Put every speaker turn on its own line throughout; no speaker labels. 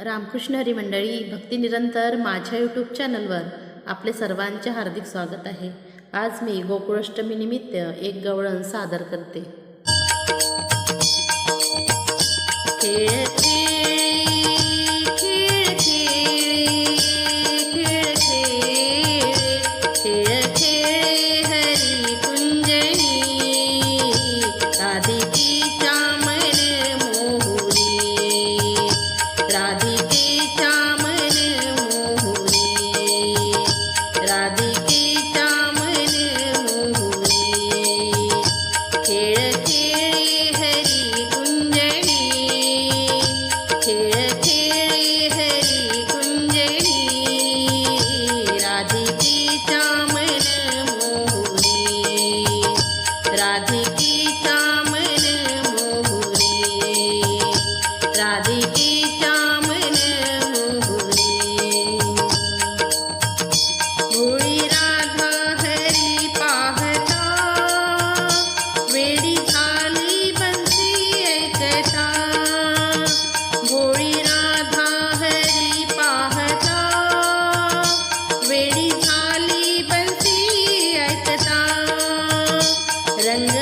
रामकृष्ण हरी मंडळी भक्ती निरंतर माझ्या यूट्यूब चॅनलवर आपले सर्वांचे हार्दिक स्वागत आहे आज मी गोकुळाष्टमीनिमित्त एक गवळण सादर करते रंग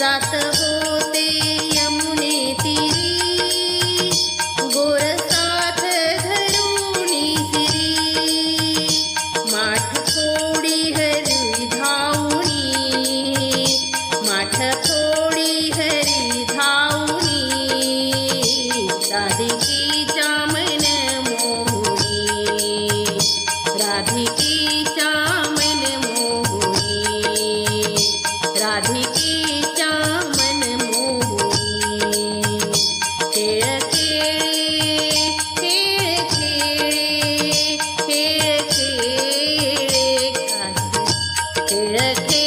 जात கிழக்கே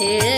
Yeah.